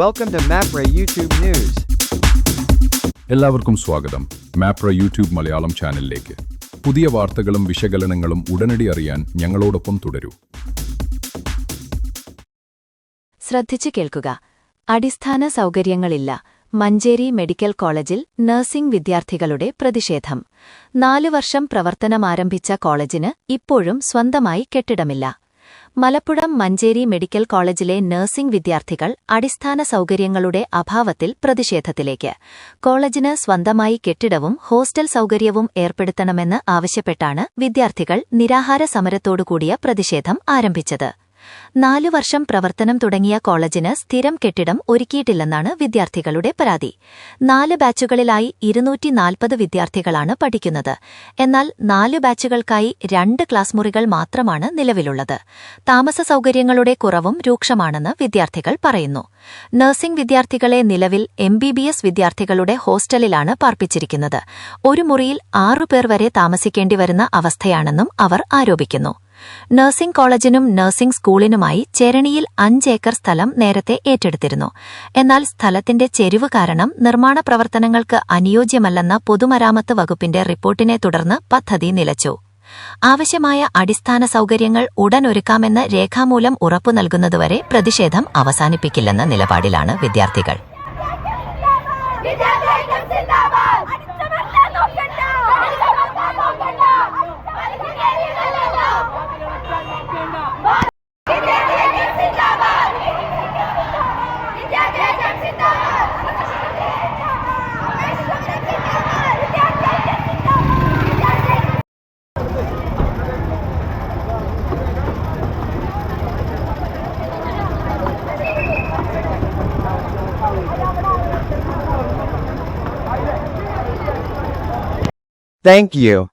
Welcome to MAPRA YouTube News. എല്ലാവർക്കും സ്വാഗതം. Mapra YouTube Malayalam ചാനലിലേക്ക്. പുതിയ വാർത്തകളും വിശകലനങ്ങളും ഉടനടി അറിയാൻ ഞങ്ങളോടൊപ്പം തുടരൂ. ശ്രദ്ധിച്ചു കേൾക്കുക. അടിസ്ഥാന സൗകര്യങ്ങളില്ല. മഞ്ചേരി മെഡിക്കൽ കോളേജിൽ നഴ്സിംഗ് വിദ്യാർത്ഥികളുടെ പ്രതിഷേധം. നാലു വർഷം പ്രവർത്തനമാരംഭിച്ച കോളേജിന് ഇപ്പോഴും സ്വന്തമായി കെട്ടിടമില്ല. മലപ്പുഴം മഞ്ചേരി മെഡിക്കൽ കോളേജിലെ നഴ്സിംഗ് വിദ്യാർത്ഥികൾ അടിസ്ഥാന സൗകര്യങ്ങളുടെ അഭാവത്തിൽ പ്രതിഷേധത്തിലേക്ക്. കോളേജിന് സ്വന്തമായി കെട്ടിടവും ഹോസ്റ്റൽ സൗകര്യവും ഏർപ്പെടുത്തണമെന്ന് ആവശ്യപ്പെട്ടാണ് വിദ്യാർത്ഥികൾ നിരാഹാര സമരത്തോടുകൂടിയ പ്രതിഷേധം ആരംഭിച്ചത്. നാലു വർഷം പ്രവർത്തനം തുടങ്ങിയ കോളേജിന് സ്ഥിരം കെട്ടിടം ഒരുക്കിയിട്ടില്ലെന്നാണ് വിദ്യാർത്ഥികളുടെ പരാതി. നാല് ബാച്ചുകളിലായി ഇരുന്നൂറ്റി നാൽപ്പത് വിദ്യാർത്ഥികളാണ് പഠിക്കുന്നത്. എന്നാൽ നാല് ബാച്ചുകൾക്കായി രണ്ട് ക്ലാസ് മുറികൾ മാത്രമാണ് നിലവിലുള്ളത്. താമസ സൗകര്യങ്ങളുടെ കുറവും രൂക്ഷമാണെന്ന് വിദ്യാർത്ഥികൾ പറയുന്നു. നഴ്സിംഗ് വിദ്യാർത്ഥികളെ നിലവിൽ എം വിദ്യാർത്ഥികളുടെ ഹോസ്റ്റലിലാണ് പാർപ്പിച്ചിരിക്കുന്നത്. ഒരു മുറിയിൽ ആറുപേർ വരെ താമസിക്കേണ്ടി വരുന്ന അവസ്ഥയാണെന്നും അവർ ആരോപിക്കുന്നു. നഴ്സിംഗ് കോളേജിനും നഴ്സിംഗ് സ്കൂളിനുമായി ചേരണിയിൽ അഞ്ചേക്കർ സ്ഥലം നേരത്തെ ഏറ്റെടുത്തിരുന്നു. എന്നാൽ സ്ഥലത്തിന്റെ ചെരിവ് കാരണം നിർമ്മാണ പ്രവർത്തനങ്ങൾക്ക് അനുയോജ്യമല്ലെന്ന പൊതുമരാമത്ത് വകുപ്പിന്റെ റിപ്പോർട്ടിനെ തുടർന്ന് പദ്ധതി നിലച്ചു. ആവശ്യമായ അടിസ്ഥാന സൗകര്യങ്ങൾ ഉടൻ ഒരുക്കാമെന്ന് രേഖാമൂലം ഉറപ്പു നൽകുന്നതുവരെ പ്രതിഷേധം അവസാനിപ്പിക്കില്ലെന്ന നിലപാടിലാണ് വിദ്യാർത്ഥികൾ. Thank you.